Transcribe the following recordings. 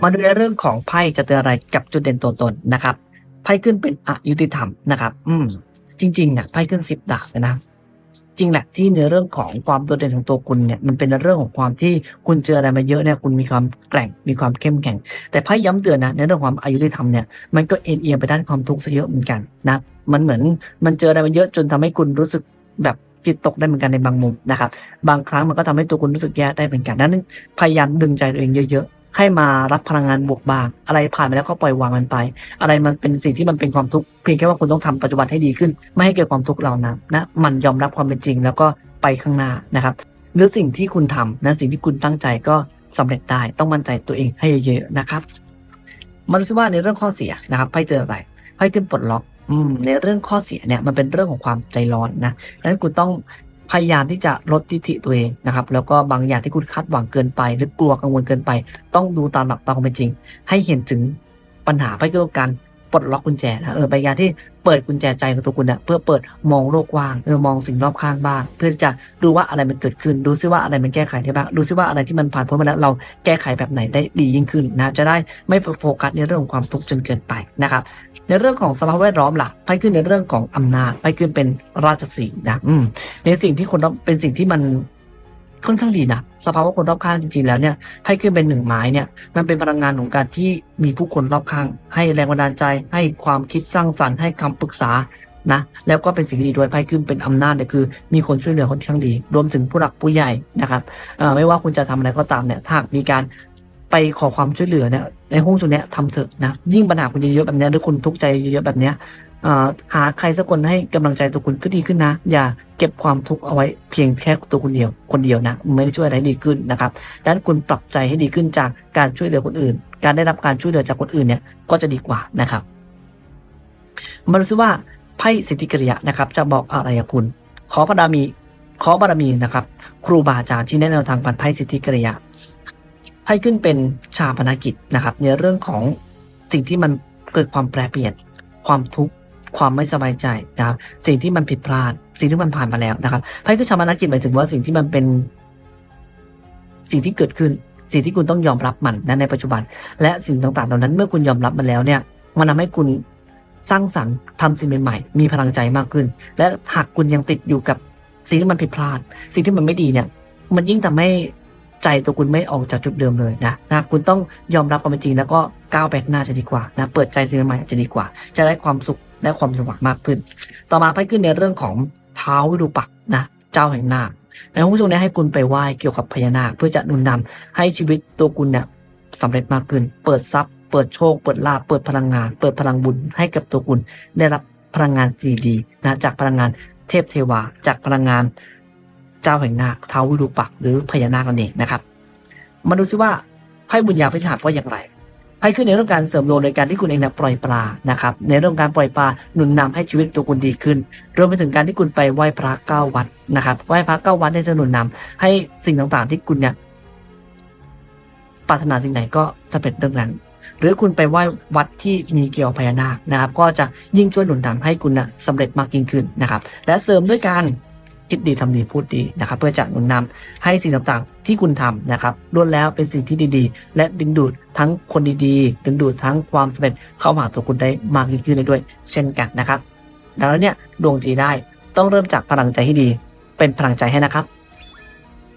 มาดูในเรื่องของไพ่จะเตือนอะไรกับจุดเด่นตัวตนนะครับ ไพ่ขึ้นเป็นอยุติธรรมนะครับ อืม จริงๆเนี่ยไพ่ขึ้นสิบดาบเลยนะ จริงแหละที่ในเรื่องของความโดดเด่นของตัวคุณเนี่ย มันเป็นเรื่องของความที่คุณเจออะไรมาเยอะเนี่ย คุณมีความแกร่ง มีความเข้มแข็ง แต่ไพ่ย้ำเตือนนะในเรื่องความอายุที่ทำเนี่ย มันก็เอ็นเอียงไปด้านความทุกข์ซะเยอะเหมือนกันนะ มันเหมือนมันเจออะไรมาเยอะจนทำให้คุณรู้สึกแบบจิตตกได้เหมือนกันในบางมุมนะครับ บางครั้งมันก็ทำให้ตัวคุณรู้สึกแย่ได้เหมือนกันนั้นพยายามดึงใจตัวเองเยอะ ให้มารับพลังงานบวกบาง อะไรผ่านไปแล้วก็ปล่อยวางมันไป อะไรมันเป็นสิ่งที่มันเป็นความทุกข์เพียงแค่ว่าคุณต้องทำปัจจุบันให้ดีขึ้น ไม่ให้เกิดความทุกข์เหล่านั้นนะมันยอมรับความเป็นจริง แล้วก็ไปข้างหน้านะครับหรือสิ่งที่คุณทำนะสิ่งที่คุณตั้งใจก็สำเร็จได้ต้องมั่นใจตัวเองให้เยอะๆนะครับมาดูซิว่าในเรื่องข้อเสียนะครับไพ่เจออะไรไพ่ขึ้นปลดล็อกในเรื่องข้อเสียเนี่ยมันเป็นเรื่องของความใจร้อนนะดังนั้นคุณต้อง พยายามที่จะลดทิฐิตัวเองนะครับ แล้วก็บางอย่างที่คุณคาดหวังเกินไป หรือกลัวกังวลเกินไป ต้องดูตามหลักตามความเป็นจริง ให้เห็นถึงปัญหาไปเกี่ยวกัน ปลดล็อกกุญแจนะเออไปการที่เปิดกุญแจใจของตัวคุณนะเพื่อเปิดมองโลกกว้างเออมองสิ่งรอบข้างบ้าง เพื่อจะดูว่าอะไรมันเกิดขึ้น ดูซิว่าอะไรมันแก้ไขได้บ้าง ดูซิว่าอะไรที่มันผ่านพ้นมาแล้วเราแก้ไขแบบไหนได้ดียิ่งขึ้นนะจะได้ไม่โฟกัสในเรื่องของความทุกข์จนเกินไปนะครับในเรื่องของสภาพแวดล้อมล่ะไพ่ขึ้นในเรื่องของอำนาจไพ่ขึ้นเป็นราชสีห์นะในสิ่งที่คนรอบเป็นสิ่งที่มัน ค่อนข้างดีนะสภาวะคนรอบข้างจริงๆแล้วเนี่ยไพ่ขึ้นเป็นหนึ่งไม้เนี่ยมันเป็นพลังงานของการที่มีผู้คนรอบข้าง ให้แรงบันดาลใจ ให้ความคิดสร้างสรรค์ให้คำปรึกษานะแล้วก็เป็นสิ่งดีด้วยไพ่ขึ้นเป็นอำนาจเนี่ยคือ มีคนช่วยเหลือค่อนข้างดี รวมถึงผู้หลักผู้ใหญ่นะครับไม่ว่าคุณจะทำอะไรก็ตามเนี่ยถ้ามีการไปขอความช่วยเหลือเนี่ยในห้องจุดนี้ทำเถอะนะยิ่งปัญหาคุณเยอะๆแบบนี้หรือคุณทุกข์ใจเยอะๆแบบนี้ หาใครสักคนให้กำลังใจตัวคุณก็ดีขึ้นนะ อย่าเก็บความทุกข์เอาไว้เพียงแค่ตัวคนเดียว คนเดียวนะ ไม่ได้ช่วยอะไรดีขึ้นนะครับดังนั้นคุณปรับใจให้ดีขึ้นจากการช่วยเหลือคนอื่น การได้รับการช่วยเหลือจากคนอื่นเนี่ยก็จะดีกว่านะครับมาดูซิว่าไพ่สิทธิกริยะนะครับ จะบอกอะไรกับคุณ ขอบารมีขอบารมีนะครับ ครูบาอาจารย์ที่แนะแนวทางปันไพ่สิทธิกริยะไพ่ขึ้นเป็นชาปนกิจนะครับ ในเรื่องของสิ่งที่มันเกิดความแปรเปลี่ยนความทุกข์ ความไม่สบายใจนะครับ สิ่งที่มันผิดพลาด สิ่งที่มันผ่านมาแล้วนะครับไพ่คือชาปนกิจหมายถึงว่าสิ่งที่มันเป็น สิ่งที่เกิดขึ้น สิ่งที่คุณต้องยอมรับมันนะในปัจจุบัน และสิ่งต่างๆเหล่านั้น เมื่อคุณยอมรับมันแล้วเนี่ย มันทำให้คุณสร้างสรรค์ทำสิ่งใหม่ๆ มีพลังใจมากขึ้น และหากคุณยังติดอยู่กับสิ่งที่มันผิดพลาด สิ่งที่มันไม่ดีเนี่ย มันยิ่งทำให้ ใจตัวคุณไม่ออกจากจุดเดิมเลยนะนะคุณต้องยอมรับความเป็นจริงแล้วก็ก้าวไปข้างหน้าจะดีกว่านะเปิดใจสิ่งใหม่ๆจะดีกว่า จะได้ความสุขและความสว่างมากขึ้น ต่อมาไปขึ้นในเรื่องของเท้าวิรูปักษ์นะเจ้าแห่งนาคในห้องช่วงนี้ให้คุณไปไหว้เกี่ยวกับพญานาคเพื่อจะนุนนำให้ชีวิตตัวคุณเนี่ยสำเร็จมากขึ้น เปิดทรัพย์เปิดโชค เปิดลาภเปิดพลังงาน เปิดพลังบุญให้กับตัวคุณได้รับพลังงานดีๆนะจากพลังงานเทพเทวา จากพลังงาน เจ้าแห่งนาคท้าววิรูปักษ์หรือพญานาคนั่นเองนะครับ มาดูซิว่าไพ่บุญญาพิชาว่าอย่างไรไพ่ขึ้นในเรื่องการเสริมดวงโดยการที่คุณเองเนี่ยปล่อยปลานะครับ ในเรื่องการปล่อยปลาหนุนนำให้ชีวิตตัวคุณดีขึ้น รวมไปถึงการที่คุณไปไหว้พระเก้าวัดนะครับ ไหว้พระเก้าวัดเนี่ยจะหนุนนำให้สิ่งต่างๆ ที่คุณเนี่ยปรารถนาสิ่งไหนก็สำเร็จเรื่องนั้น หรือคุณไปไหว้วัดที่มีเกี่ยวพญานาคนะครับ ก็จะยิ่งช่วยหนุนนำให้คุณนะสำเร็จมากยิ่งขึ้นนะครับ และเสริมด้วยการ คิดดีทำดีพูดดีนะครับ เพื่อจะหนุนนำให้สิ่งต่างๆ ที่คุณทำนะครับล้วนแล้วเป็นสิ่งที่ดีๆ และดึงดูดทั้งคนดีๆ ดึงดูดทั้งความสำเร็จเข้ามาหาตัวคุณได้มากยิ่งขึ้นได้ด้วย เช่นกันนะครับ ดังนั้นเนี่ยดวงจีได้ต้องเริ่มจากพลังใจที่ดี เป็นพลังใจให้นะครับ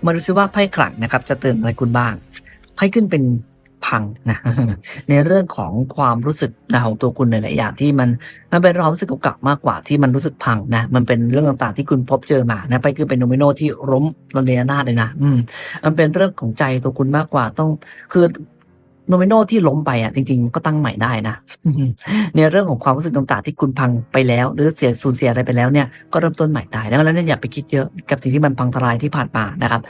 มาดูซิว่าไพ่ขลังนะครับ จะเตือนอะไรคุณบ้างไพ่ขึ้นเป็น พังนะในเรื่องของความรู้สึกนะของตัวคุณในหลายอย่างที่มันมันเป็นความรู้สึกเก่าๆมากกว่าที่มันรู้สึกพังนะมันเป็นเรื่องต่างๆ ที่คุณพบเจอมานะไปคือเป็นโนมิโนที่ล้มระเนรนาดเลยนะ อืม มันเป็นเรื่องของใจตัวคุณมากกว่าต้องคือ โนเมโนที่ล้มไปอะจริง ๆ ก็ตั้งใหม่ได้นะ ในเรื่องของความรู้สึกต่างๆที่คุณพังไปแล้ว หรือเสียสูญเสียอะไรไปแล้วเนี่ยก็เริ่มต้นใหม่ได้ดังนั้นเนี่ยอย่าไปคิดเยอะกับสิ่งที่มันพังทลายที่ผ่านมานะครับ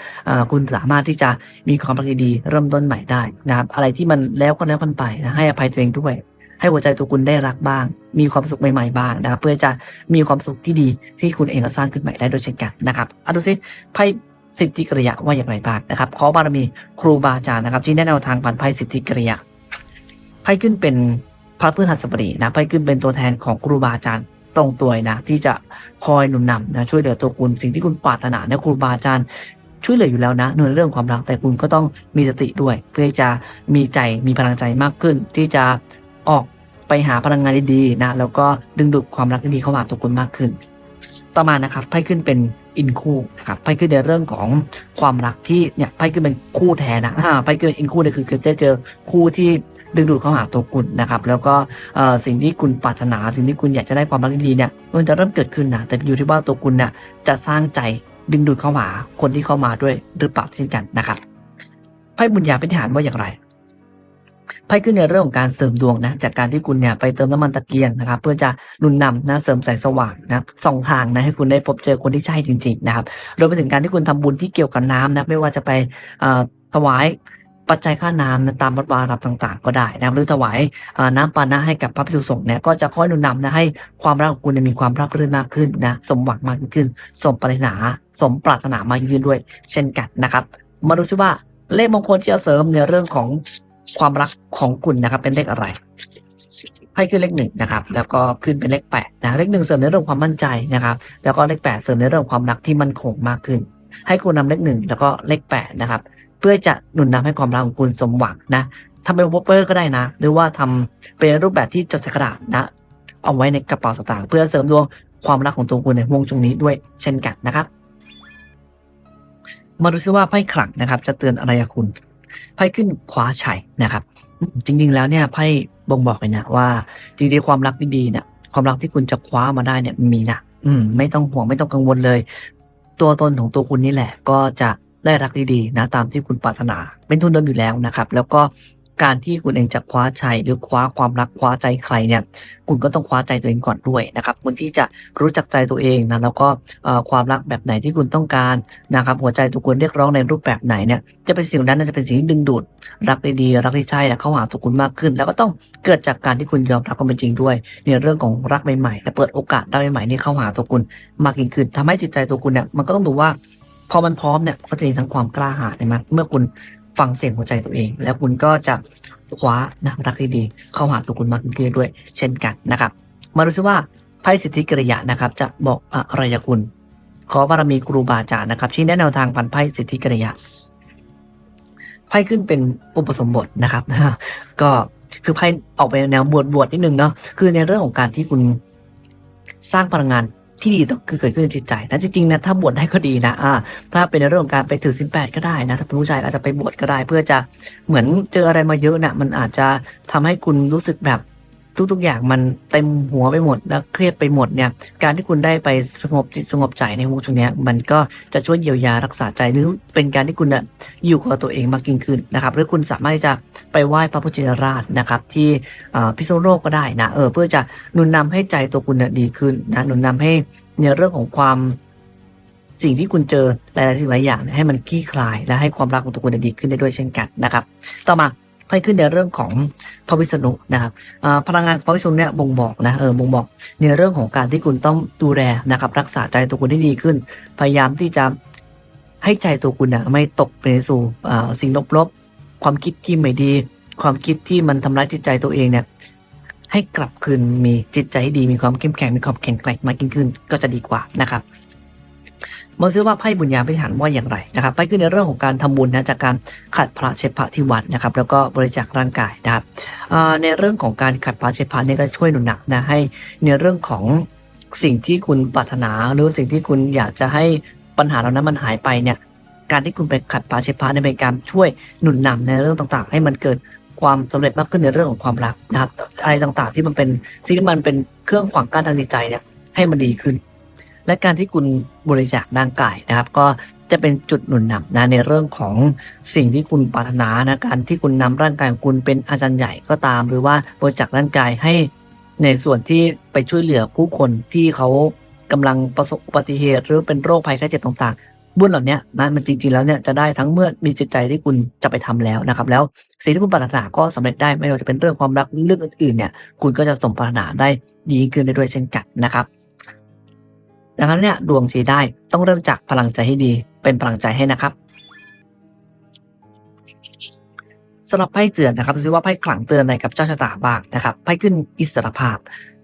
คุณสามารถที่จะมีความรักดีๆเริ่มต้นใหม่ได้นะครับอะไรที่มันแล้วก็แล้วกันไปนะให้อภัยตัวเองด้วย ให้หัวใจตัวคุณได้รักบ้าง มีความสุขใหม่ๆบ้างนะครับเพื่อจะมีความสุขที่ดีที่คุณเองก็สร้างขึ้นใหม่ได้โดยเช่นกันนะครับเอาดูซิไพ่ สิทธิกริยะว่าอย่างไรบ้างนะครับ ขอบารมีครูบาอาจารย์นะครับ ที่แนะแนวทางผ่านไพ่สิทธิกริยะไพ่ขึ้นเป็นพระพฤหัสบดีนะไพ่ขึ้นเป็นตัวแทนของครูบาอาจารย์ตรงตัวนะที่จะคอยหนุนนำนะช่วยเหลือตัวคุณสิ่งที่คุณปรารถนาเนี่ยครูบาอาจารย์ช่วยเหลืออยู่แล้วนะในเรื่องความรักแต่คุณก็ต้องมีสติด้วย เพื่อจะมีใจมีพลังใจมากขึ้น ที่จะออกไปหาพลังงานดีๆนะแล้วก็ดึงดูดความรักดีเข้ามาตัวคุณมากขึ้น ต่อมานะครับไพ่ขึ้นเป็น อินคู่นะครับไพ่ขึ้นในเรื่องของความรักที่เนี่ยไพ่ขึ้นเป็นคู่แท้นะไพ่ขึ้นเป็นอินคู่เนี่ยคือคือจะเจอคู่ที่ดึงดูดเข้าหาตัวคุณนะครับ แล้วก็สิ่งที่คุณปรารถนาสิ่งที่คุณอยากจะได้ความรักดีเนี่ยมันจะเริ่มเกิดขึ้นนะแต่อยู่ที่ว่าตัวคุณเนี่ยจะสร้างใจดึงดูดเข้าหาคนที่เข้ามาด้วยหรือเปล่าเช่นกันนะครับไพ่บุญญาพิธานว่าอย่างไร ไพ่ขึ้นในเรื่องของการเสริมดวงนะจากการที่คุณเนี่ยไปเติมน้ำมันตะเกียงนะครับเพื่อจะนุนนำนะเสริมแสงสว่างนะสองทางนะให้คุณได้พบเจอคนที่ใช่จริงๆนะครับรวมไปถึงการที่คุณทำบุญที่เกี่ยวกับน้ำนะไม่ว่าจะไปถวายปัจจัยค่าน้ำนะตามวัดวารับต่างๆ ก็ได้นะหรือถวายน้ำปานะให้กับพระภิกษุสงฆ์เนี่ยก็จะค่อยหนุนนำนะให้ความรักของคุณมีความราบรื่นมากขึ้นนะสมหวังมากขึ้น สมปรารถนา สมปรารถนามากยิ่งขึ้นด้วย เช่นกันนะครับ มาดูซิว่าเลขมงคลที่จะเสริมในเรื่องของ ความรักของคุณนะครับ เป็นเลขอะไรให้ขึ้นเลขหนึ่งนะครับ แล้วก็ขึ้นเป็นเลขแปดนะเลขหนึ่งเสริมในเรื่องความมั่นใจนะครับ แล้วก็เลขแปดเสริมในเรื่องความรักที่มั่นคงมากขึ้น ให้คุณนำเลขหนึ่งแล้วก็เลขแปดนะครับ เพื่อจะหนุนนำให้ความรักของคุณสมหวังนะทำเป็นวอปเปอร์ก็ได้นะ หรือว่าทำเป็นรูปแบบที่จดใส่กระดาษนะ เอาไว้ในกระเป๋าสตางค์เพื่อเสริมดวงความรักของตัวคุณในวงจงนี้ด้วยเช่นกันนะครับ มาดูซิว่าไพ่ขลังนะครับ จะเตือนอะไรคุณ ไพ่ขึ้นคว้าชัยนะครับ จริง ๆ แล้วเนี่ยไพ่บ่งบอกเลยนะว่าจริงๆความรักดีๆเนี่ยความรักที่คุณจะคว้ามาได้เนี่ยมีนะอืม ไม่ต้องห่วงไม่ต้องกังวลเลย ตัวตนของตัวคุณนี่แหละ ก็จะได้รักดีๆนะตามที่คุณปรารถนา เป็นทุนเดิมอยู่แล้วนะครับ แล้วก็ การที่คุณเองจะคว้าชัยหรือคว้าความรักคว้าใจใครเนี่ยคุณก็ต้องคว้าใจตัวเองก่อนด้วยนะครับคุณที่จะรู้จักใจตัวเองนะแล้วก็ความรักแบบไหนที่คุณต้องการนะครับหัวใจตัวคุณเรียกร้องในรูปแบบไหนเนี่ยจะเป็นสิ่งนั้นน่าจะเป็นสิ่งที่ดึงดูด รักดีๆรักที่ใช่เข้าหาตัวคุณมากขึ้น แล้วก็ต้องเกิดจากการที่คุณยอมรับความเป็นจริงด้วย ในเรื่องของรักใหม่ๆและเปิดโอกาสได้ใหม่ๆนี่เข้าหาตัวคุณมากยิ่งขึ้นทำให้จิตใจตัวคุณเนี่ยมันก็ต้องดูว่าพอมันพร้อมเนี่ยก็จะมีทั้งความกล้าหาญใช่ไหมเมื่อคุณ ฟังเสียงหัวใจตัวเอง แล้วคุณก็จะคว้านะรักดีๆเข้าหาตัวคุณมากขึ้นด้วย เช่นกันนะครับ มาดูซิว่าไพ่สิทธิกริยะนะครับ จะบอกอะไรกับคุณ ขอบารมีครูบาอาจารย์นะครับชี้แนะแนวทางพันไพ่สิทธิกริยะไพ่ขึ้นเป็นอุปสมบทนะครับ ก็คือไพ่ออกไปแนวบวชบวชนิดนึงเนาะคือในเรื่องของการที่คุณสร้างพลังงาน ที่ดีต้องคือเกิดขึ้นในจิตใจนะจริงๆนะถ้าบวชได้ก็ดีนะอ่าถ้าเป็นในเรื่องของการไปถือสินแปดก็ได้นะถ้าเป็นผู้ชายอาจจะไปบวชก็ได้ เพื่อจะเหมือนเจออะไรมาเยอะนะมันอาจจะทำให้คุณรู้สึกแบบ ทุก ๆ อย่างมันเต็มหัวไปหมดแล้วเครียดไปหมดเนี่ยการที่คุณได้ไปสงบจิตสงบใจในวงช่วงนี้มันก็จะช่วยเยียวยารักษาใจหรือเป็นการที่คุณอยู่กับตัวเองมากยิ่งขึ้นนะครับหรือคุณสามารถที่จะไปไหว้พระพุทธชินราชนะครับที่พิษณุโลกก็ได้นะเออเพื่อจะหนุนนำให้ใจตัวคุณดีขึ้นนะหนุนนำให้ในเรื่องของความสิ่งที่คุณเจอหลายๆสิ่งหลายอย่างให้มันคลี่คลาย และให้ความรักของตัวคุณดีขึ้นได้ด้วยเช่นกันนะครับ ต่อมา ไพ่ขึ้นในเรื่องของพระวิษณุนะครับพลังงานพระวิษณุเนี่ยบ่งบอกนะเออบ่งบอกในเรื่องของการที่คุณต้องดูแลนะครับ รักษาใจตัวคุณให้ดีขึ้น พยายามที่จะให้ใจตัวคุณนะไม่ตกไปสู่สิ่งลบๆ ความคิดที่ไม่ดี ความคิดที่มันทำร้ายจิตใจตัวเองเนี่ยให้กลับคืนมีจิตใจที่ดีมีความเข้มแข็งมีความแข็งแกร่งมากยิ่งขึ้นก็จะดีกว่านะครับ มาซื้อว่าไพ่บุญญาพิถานว่าอย่างไรนะครับไพ่ขึ้นในเรื่องของการทำบุญนะจากการขัดพระเชพระที่วัดนะครับ แล้วก็บริจาคร่างกายนะครับในเรื่องของการขัดพระเชพระนี่ก็ช่วยหนุนหนักนะให้ในเรื่องของสิ่งที่คุณปรารถนาหรือสิ่งที่คุณอยากจะให้ปัญหาเหล่านั้นมันหายไปเนี่ยการที่คุณไปขัดพระเชพระเนี่เป็นการช่วยหนุนนำในเรื่องต่างๆ ให้มันเกิดความสำเร็จมากขึ้นในเรื่องของความรักนะครับอะไรต่างๆ ที่มันเป็นสิ่งที่มันเป็นเครื่องขวางกั้นทางจิตใจเนี่ยให้มันดีขึ้น และการที่คุณบริจาคร่างกายนะครับ ก็จะเป็นจุดหนุนนำนะในเรื่องของสิ่งที่คุณปรารถนานะการที่คุณนำร่างกายของคุณเป็นอาจารย์ใหญ่ก็ตาม หรือว่าบริจาคร่างกายให้ในส่วนที่ไปช่วยเหลือผู้คนที่เขากำลังประสบอุบัติเหตุ หรือเป็นโรคภัยไข้เจ็บต่างๆ บุญเหล่านี้นะมันจริงๆแล้วเนี่ยจะได้ทั้งเมื่อมีจิตใจที่คุณจะไปทำแล้วนะครับ แล้วสิ่งที่คุณปรารถนาก็สำเร็จได้ไม่ว่าจะเป็นเรื่องความรักเรื่องอื่นๆเนี่ยคุณก็จะสมปรารถนาได้ดียิ่งขึ้นได้ด้วยเช่นกันนะครับ ดังนั้นเนี่ยดวงใช้ได้ต้องเริ่มจากพลังใจให้ดี เป็นพลังใจให้นะครับสำหรับไพ่เตือนนะครับดูว่าไพ่ขลังเตือนอะไรกับเจ้าชะตาบ้างนะครับไพ่ขึ้นอิสรภาพ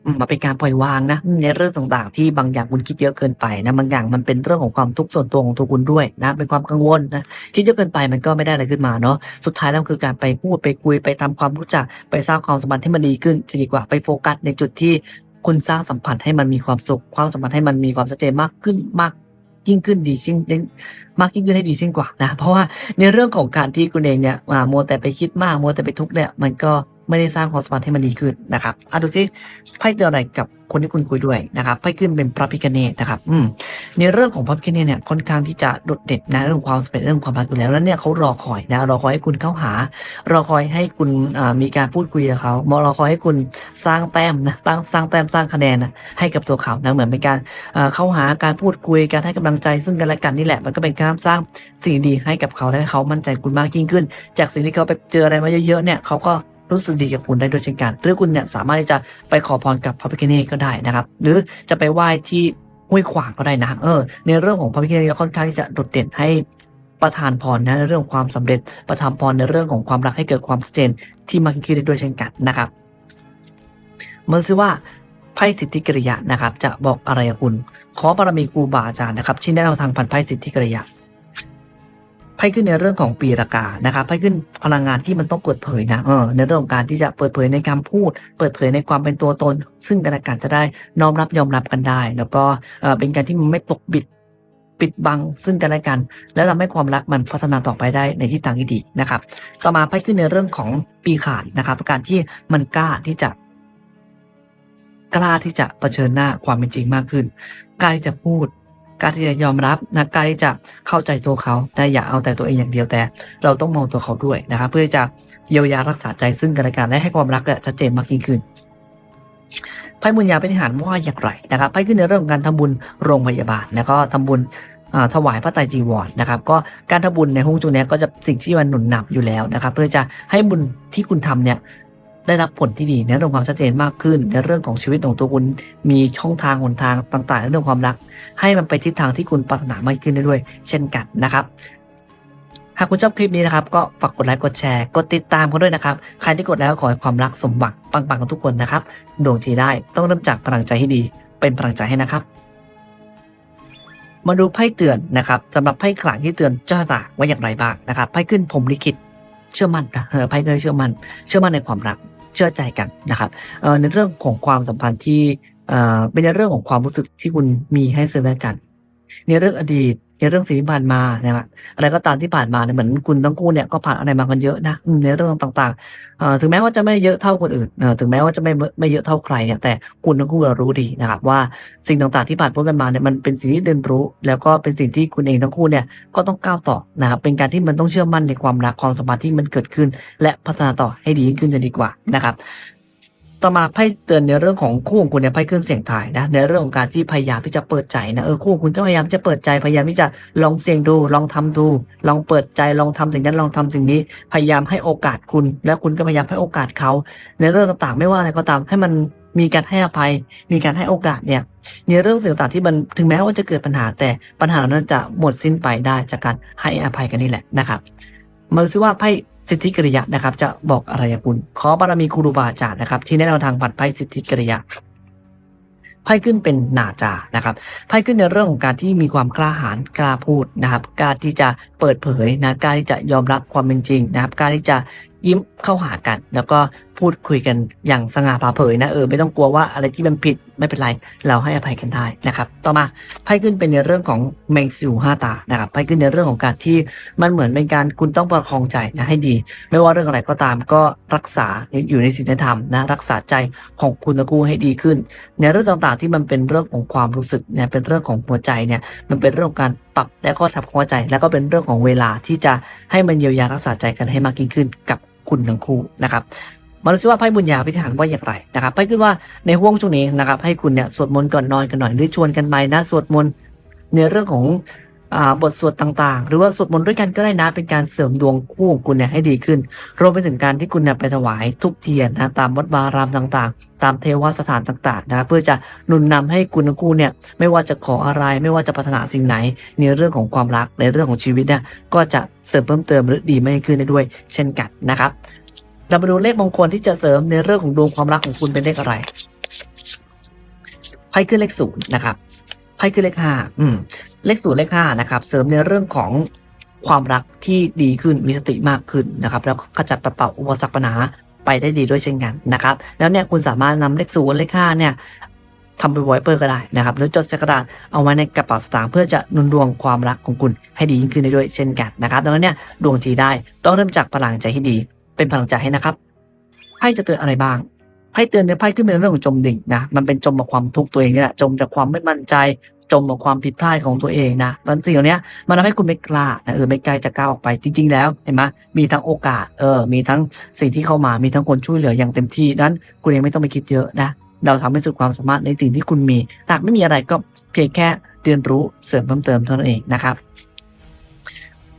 มมันเป็นการปล่อยวางนะในเรื่องต่างๆที่บางอย่างคุณคิดเยอะเกินไปนะบางอย่างมันเป็นเรื่องของความทุกข์ส่วนตัวของตัวคุณด้วยนะเป็นความกังวลนะคิดเยอะเกินไปมันก็ไม่ได้อะไรขึ้นมาเนาะสุดท้ายแล้วมันคือการไปพูดไปคุยไปทำความรู้จักไปสร้างความสัมพันธ์ให้มันดีขึ้นจะดีกว่าไปโฟกัสในจุดที่ คุณสร้างสัมผัสให้มันมีความสุข ความสัมผัสให้มันมีความชัดเจนมากขึ้นมากยิ่งขึ้นดียิ่งมากยิ่งขึ้นให้ดียิ่งกว่านะ เพราะว่าในเรื่องของการที่คุณเองเนี่ยอ่ามัวแต่ไปคิดมากมัวแต่ไปทุกข์เนี่ยมันก็ ไม่ได้สร้างความสัมพันธ์ให้มันดีขึ้นนะครับอะดูซิไพ่เจออะไรกับคนที่คุณคุยด้วยนะครับไพ่ขึ้นเป็นพระพิคเนตนะครับอืมในเรื่องของพระพิคเนตเนี่ยค่อนข้างที่จะโดดเด่นนะเรื่องความสำเร็จเรื่องความรักอยู่แล้วแล้วเนี่ยเขารอคอยนะรอคอยให้คุณเข้าหา รอคอยให้คุณมีการพูดคุยกับเขารอคอยให้คุณสร้างแต้มนะตั้งสร้างแต้มสร้างคะแนนนะให้กับตัวเขานะเหมือนเป็นการเข้าหาการพูดคุยการให้กำลังใจซึ่งกันและกันนี่แหละมันก็เป็นการสร้างสิ่งดีให้กับเขาและเขามั่นใจคุณมากยิ่งขึ้น จากสิ่งที่เขาไปเจออะไรมาเยอะๆเนี่ยเขาก็ รู้สึกดีกับคุณได้ด้วยเช่นกัน หรือคุณเนี่ยสามารถที่จะไปขอพรกับพระพิฆเนศก็ได้นะครับ หรือจะไปไหว้ที่ห้วยขวางก็ได้นะเออในเรื่องของพระพิฆเนศค่อนข้างที่จะโดดเด่นให้ประทานพรนะในเรื่องของความสำเร็จประทานพรในเรื่องของความรักให้เกิดความชัดเจนที่มากขึ้นได้ด้วยเช่นกันนะครับมาดูซิว่าไพ่สิทธิกริยานะครับ จะบอกอะไรกับคุณ ขอบารมีครูบาอาจารย์นะครับชี้แนะนวทางพันไพ่สิทธิกริยา ไพ่ขึ้นในเรื่องของปีรากานะครับไพ่ขึ้นพลังงานที่มันต้องเปิดเผยนะเออในเรื่องของการที่จะเปิดเผยในการพูด เปิดเผยในความเป็นตัวตน ซึ่งกันและกันจะได้น้อมรับยอมรับกันได้ แล้วก็เออเป็นการที่มันไม่ปกปิดปิดบังซึ่งกันและกัน แล้วทำให้ความรักมันพัฒนาต่อไปได้ในทิศทางที่ดีนะครับ ต่อมาไพ่ขึ้นในเรื่องของปีขานนะครับ การที่มันกล้าที่จะกล้าที่จะเผชิญหน้าความเป็นจริงมากขึ้น กล้าที่จะพูด กล้าที่จะยอมรับนะกล้าที่จะเข้าใจตัวเขาแต่อย่าเอาแต่ตัวเองอย่างเดียวแต่ เราต้องมองตัวเขาด้วยนะครับเพื่อจะเยียวยารักษาใจซึ่งกันและกันและให้ความรักชัดเจนมากยิ่งขึ้นไพ่บุญญาเปฏิหารว่าอย่างไรนะครับไพ่ขึ้นในเรื่องของการทำบุญโรงพยาบาลแล้วก็ทำบุญถวายพระไตรจีวรนะครับ ก็การทำบุญในห้องจุนเนี้ยก็จะสิ่งที่มันหนุนนำอยู่แล้วนะครับ เพื่อจะให้บุญที่คุณทำเนี่ย ได้รับผลที่ดีในเรื่องความชัดเจนมากขึ้น ในเรื่องของชีวิตของตัวคุณมีช่องทางหนทางต่างๆในเรื่องความรัก ให้มันไปทิศทางที่คุณปรารถนามากขึ้นได้ด้วย เช่นกันนะครับหากคุณชอบคลิปนี้นะครับ ก็ฝากกดไลค์กดแชร์กดติดตามกันด้วยนะครับ ใครที่กดแล้วขอให้ความรักสมหวังปังๆกับทุกคนนะครับดวงทีได้ต้องเริ่มจากพลังใจให้ดี เป็นพลังใจให้นะครับมาดูไพ่เตือนนะครับสำหรับไพ่ขลังที่เตือนเจ้าตาว่าอย่างไรบ้างนะครับไพ่ขึ้นผมลิขิต เชื่อมั่นนะเออไพ่เคยเชื่อมั่น เชื่อมั่นในความรัก เชื่อใจกันนะครับเออในเรื่องของความสัมพันธ์ที่เออเป็นในเรื่องของความรู้สึกที่คุณมีให้ซึ่งและกัน ในเรื่องอดีตในเรื่องสิ่งที่ผ่านมานะครับอะไรก็ตามที่ผ่านมาเนี่ยเหมือนคุณทั้งคู่เนี่ยก็ผ่านอะไรมากันเยอะนะในเรื่องต่างๆถึงแม้ว่าจะไม่เยอะเท่าคนอื่นถึงแม้ว่าจะไม่ไม่เยอะเท่าใครเนี่ยแต่คุณทั้งคู่เรารู้ดีนะครับว่าสิ่งต่างๆที่ผ่านพ้นกันมาเนี่ยมันเป็นสิ่งที่เรียนรู้ แล้วก็เป็นสิ่งที่คุณเองทั้งคู่เนี่ยก็ต้องก้าวต่อนะครับเป็นการที่มันต้องเชื่อมั่นในความรักความสัมพันธ์ที่มันเกิดขึ้น และพัฒนาต่อให้ดียิ่งขึ้นจะดีกว่านะครับ ต่อมาไพ่เตือนในเรื่องของคู่ของคุณเนี่ยไพ่ขึ้นเสียงทายนะในเรื่องของการที่พยายามที่จะเปิดใจนะเออคู่ของคุณก็พยายามจะเปิดใจพยายามที่จะลองเสี่ยงดูลองทำดู ลองเปิดใจลองทำสิ่งนั้นลองทำสิ่งนี้ พยายามให้โอกาสคุณ และคุณก็พยายามให้โอกาสเขา ในเรื่องต่างๆ ไม่ว่าอะไรก็ตามให้มันมีการให้อภัย มีการให้โอกาสเนี่ยในเรื่องสิ่งต่างๆที่มันถึงแม้ว่าจะเกิดปัญหาแต่ปัญหาเหล่านั้นจะหมดสิ้นไปได้จากการให้อภัยกันนี่แหละนะครับมาดูซิว่าไพ่ สิทธิกริยานะครับ จะบอกอะไรกับคุณ ขอบารมีครูบาอาจารย์นะครับ ที่แนะนำทางผัดไพ่สิทธิกริยาไพ่ขึ้นเป็นนาจานะครับไพ่ขึ้นในเรื่องของการที่มีความกล้าหาญกล้าพูดนะครับ การที่จะเปิดเผยนะกล้าที่จะยอมรับความเป็นจริงนะครับกล้าที่จะ ยิ้มเข้าหากัน แล้วก็พูดคุยกันอย่างสง่าผ่าเผยนะเออไม่ต้องกลัวว่าอะไรที่มันผิดไม่เป็นไร เราให้อภัยกันได้นะครับ ต่อมาไพ่ขึ้นเป็นในเรื่องของแมงสิวห้าตานะครับไพ่ขึ้นในเรื่องของการที่มันเหมือนเป็นการคุณต้องประคองใจนะให้ดี ไม่ว่าเรื่องอะไรก็ตามก็รักษาอยู่ในศีลธรรมนะรักษาใจของคุณทั้งคู่ให้ดีขึ้น ในเรื่องต่างๆ ที่มันเป็นเรื่องของความรู้สึกเนี่ยเป็นเรื่องของหัวใจเนี่ยมันเป็นเรื่องของการปรับและก็ทำความเข้าใจ แล้วก็เป็นเรื่องของเวลาที่จะให้มันเยียวยารักษาใจกันให้มากยิ่งขึ้นกับ คุณทั้งคู่นะครับมาดูซิว่าไพ่บุญญาพิธานว่าอย่างไรนะครับไพ่ขึ้นว่าในห่วงช่วงนี้นะครับให้คุณเนี่ยสวดมนต์ก่อนนอนกันหน่อยหรือชวนกันไปนะสวดมนต์ในเรื่องของ บทสวดต่างๆ หรือว่าสวดมนต์ด้วยกันก็ได้นะ เป็นการเสริมดวงคู่ของคุณเนี่ยให้ดีขึ้น รวมไปถึงการที่คุณเนี่ยไปถวายทุกเทียนนะตามวัดวารามต่างๆ ตามเทวสถานต่างๆนะเพื่อจะหนุนนำให้คุณทั้งคู่เนี่ยไม่ว่าจะขออะไรไม่ว่าจะปรารถนาสิ่งไหนในเรื่องของความรักในเรื่องของชีวิตเนี่ยก็จะเสริมเพิ่มเติมหรือดีมากขึ้นได้ด้วย เช่นกันนะครับเรามาดูเลขมงคลที่จะเสริมในเรื่องของดวงความรักของคุณเป็นเลขอะไรไพ่ขึ้นเลขศูนย์นะครับ พ่ขึ้นเลขห้าอืมเลขศูนย์เลขห้านะครับ เสริมในเรื่องของความรักที่ดีขึ้นมีสติมากขึ้นนะครับ แล้วก็ขจัดปัดเป่าอุปสรรคปัญหาไปได้ดีด้วยเช่นกันนะครับ แล้วเนี่ยคุณสามารถนำเลขศูนย์เลขห้าเนี่ยทำเป็นไวเปอร์ก็ได้นะครับ หรือจดใส่กระดาษเอาไว้ในกระเป๋าสตางค์เพื่อจะนุนดวงความรักของคุณให้ดียิ่งขึ้นได้ด้วยเช่นกันนะครับดังนั้นเนี่ยดวงจีได้ต้องเริ่มจากพลังใจที่ดี เป็นพลังใจให้นะครับไพ่จะเตือนอะไรบ้าง ไพ่เตือนในไพ่ขึ้นเป็นเรื่องของจมดิ่งนะมันเป็นจมกับความทุกข์ตัวเองนี่แหละจมจากความไม่มั่นใจจมกับความผิดพลาดของตัวเองนะบางสิ่งเหล่านี้มันทำให้คุณไม่กล้านะเออไม่กล้าจะก้าวออกไปจริง ๆ แล้วเห็นไหมมีทั้งโอกาสเออมีทั้งสิ่งที่เข้ามามีทั้งคนช่วยเหลืออย่างเต็มที่นั้นคุณเองไม่ต้องไปคิดเยอะนะเราทำให้สุดความสามารถในสิ่งที่คุณมีหากไม่มีอะไรก็เพียงแค่เรียนรู้เสริมเพิ่มเติมเท่านั้นเองนะครับ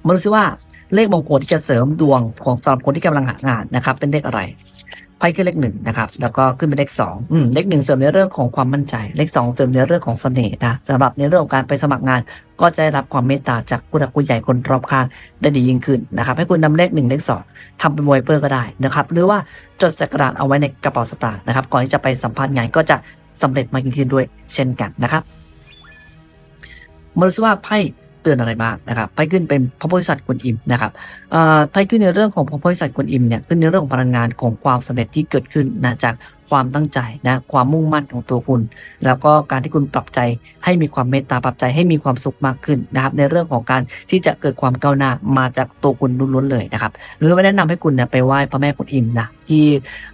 มาดูซิว่าเลขมงคลที่จะเสริมดวงของสำหรับคนที่กำลังหางานนะครับเป็นเลขอะไร ไพ่ขึ้นเลขหนึ่งนะครับ แล้วก็ขึ้นเป็นเลขสองอืมเลขหนึ่งเสริมในเรื่องของความมั่นใจ เลขสองเสริมในเรื่องของเสน่ห์นะสำหรับในเรื่องของการไปสมัครงาน ก็จะได้รับความเมตตาจากผู้หลักผู้ใหญ่คนรอบข้างได้ดียิ่งขึ้นนะครับ ให้คุณนำเลขหนึ่งเลขสองทำเป็นไวเปอร์ก็ได้นะครับ หรือว่าจดส่กระดาเอาไว้ในกระเป๋าสตางค์นะครับ ก่อนที่จะไปสัมภาษณ์งานก็จะสำเร็จมากยิ่งขึ้นด้วยเช่นกันนะครับมาดูว่าไพ่ เตือนอะไรบ้างนะครับไพ่ขึ้นเป็นพระโพธิสัตว์กวนอิมนะครับอ่อไพ่ขึ้นในเรื่องของพระโพธิสัตว์กวนอิมเนี่ยขึ้นในเรื่องของพลังงานของความสำเร็จที่เกิดขึ้นนะจากความตั้งใจนะความมุ่งมั่นของตัวคุณ แล้วก็การที่คุณปรับใจให้มีความเมตตาปรับใจให้มีความสุขมากขึ้นนะครับในเรื่องของการที่จะเกิดความก้าวหน้ามาจากตัวคุณล้วนๆเลยนะครับหรือว่าแนะนำให้คุณเนี่ยไปไหว้พระแม่กวนอิมนะที่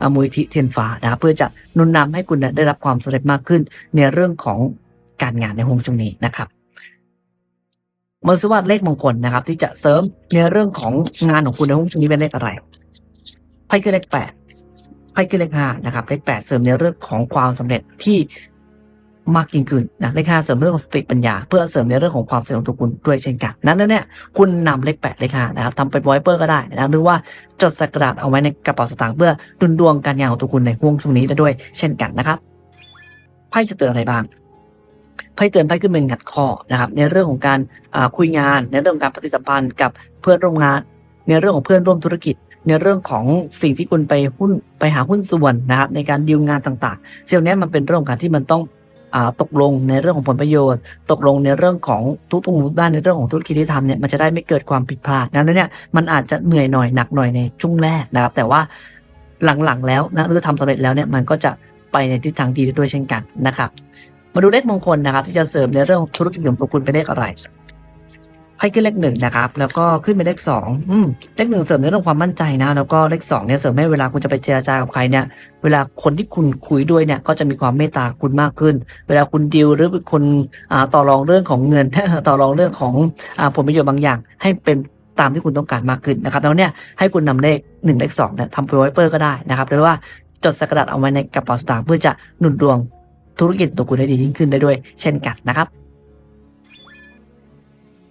อมูลิธิเทียนฟ้านะครับเพื่อจะนุนนำให้คุณเนี่ยได้รับความสำเร็จมากขึ้น ในเรื่องของการงานในฮวงจุงนี้นะครับ มาดูซิว่าเลขมงคลนะครับ ที่จะเสริมในเรื่องของงานของคุณในห้องช่วงนี้เป็นเลขอะไรไพ่คือเลขแปดไพ่คือเลขห้านะครับ เลขแปดเสริมในเรื่องของความสำเร็จที่มากยิ่งขึ้นนะเลขห้าเสริมเรื่องของสติปัญญา เพื่อเสริมในเรื่องของความสำเร็จของตัวคุณด้วยเช่นกัน นั้นแล้วเนี่ยคุณนำเลขแปดเลขห้านะครับทำเป็นไวเปอร์ก็ได้นะหรือว่าจดสกระดาษเอาไว้ในกระเป๋าสตางค์เพื่อดุลดวงการงานของตัวคุณในห่วงช่วงนี้ได้ด้วย เช่นกันนะครับไพ่จะเตือนอะไรบ้าง ไพ่เตือนไพ่ขึ้นเป็นงัดข้อนะครับในเรื่องของการคุยงาน ในเรื่องของการปฏิสัมพันธ์กับเพื่อนร่วมงาน ในเรื่องของเพื่อนร่วมธุรกิจ ในเรื่องของสิ่งที่คุณไปหุ้นไปหาหุ้นส่วนนะครับในการดีลงานต่างๆเซลล์นี้มันเป็นเรื่องของการที่มันต้องอตกลงในเรื่องของผลประโยชน์ ตกลงในเรื่องของทุกๆทุกด้านในเรื่องของธุรกิจที่ทำเนี่ยมันจะได้ไม่เกิดความผิดพลาดนั้นเนี่ยมันอาจจะเหนื่อยหน่อยหนักหน่อยในช่วงแรกนะครับแต่ว่าหลังๆแล้วนะหรือทำสำเร็จแล้วเนี่ยมันก็จะไปในทิศทางดีด้วยเช่นกันนะครับ มาดูเลขมงคลนะครับ ที่จะเสริมในเรื่องธุรกิจของตัวคุณเป็นเลขอะไรไพ่ขึ้นเลขหนึ่งนะครับ แล้วก็ขึ้นเป็นเลขสองอืมเลขหนึ่งเสริมในเรื่องความมั่นใจนะ แล้วก็เลขสองเนี่ยเสริมให้เวลาคุณจะไปเจรจากับใครเนี่ย เวลาคนที่คุณคุยด้วยเนี่ยก็จะมีความเมตตาคุณมากขึ้น เวลาคุณดีลหรือเป็นคนอ่าต่อรองเรื่องของเงินต่อรองเรื่องของอ่าผลประโยชน์บางอย่าง ให้เป็นตามที่คุณต้องการมากขึ้นนะครับแล้วเนี่ยให้คุณนำเลขหนึ่งเลขสองเนี่ยทำเป็นไวเปอร์ก็ได้นะครับหรือว่าจดสกระดาษเอาไว้ในกระเป๋าสตางค์เพื่อจะหนุนดวง ธุรกิจตัวคุณได้ดียิ่งขึ้นได้ด้วยเช่นกันนะครับ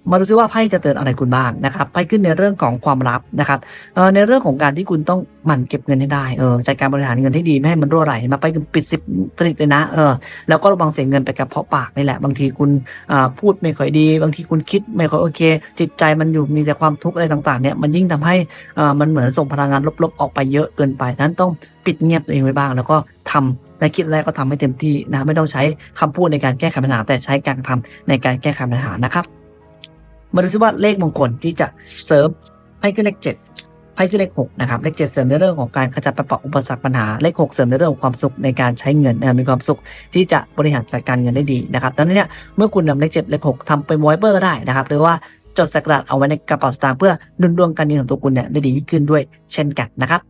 มาดูซิว่าไพ่จะเตือนอะไรคุณบ้างนะครับไพ่ขึ้นในเรื่องของความลับนะครับเออในเรื่องของการที่คุณต้องหมั่นเก็บเงินให้ได้เออจัดการบริหารเงินให้ดีไม่ให้มันรั่วไหลมาไปปิดสิบสนิทเลยนะเออแล้วก็ระวังเสียเงินไปกับเพาะปากนี่แหละ บางทีคุณอ่าพูดไม่ค่อยดี บางทีคุณคิดไม่ค่อยโอเค จิตใจมันอยู่มีแต่ความทุกข์อะไรต่างๆเนี่ยมันยิ่งทำให้เออมันเหมือนส่งพลังงานลบๆออกไปเยอะเกินไปนั้นต้องปิดเงียบตัวเองไว้บ้าง แล้วก็ทำและคิดแรกก็ทำให้เต็มที่นะไม่ต้องใช้คำพูดในการแก้ไขปัญหาแต่ใช้การทำในการแก้ไขปัญหานะครับ มาดูซิว่าเลขมงคลที่จะเสริมไพ่ขึ้นเลขเจ็ดไพ่ขึ้นเลขหกนะครับเลขเจ็ดเสริมในเรื่องของการขจัดปัดเป่าอุปสรรคปัญหาเลขหกเสริมในเรื่องของความสุขในการใช้เงินมีความสุขที่จะบริหารจัดการเงินได้ดีนะครับดังนั้นเนี่ยเมื่อคุณนำเลขเจ็ดเลขหกทำเป็นไวเปอร์ได้นะครับหรือว่าจดสกระดเอาไว้ในกระเป๋าสตางค์เพื่อดุลดวงการเงินของตัวคุณเนี่ยได้ดียิ่งขึ้นด้วยเช่นกันนะครับ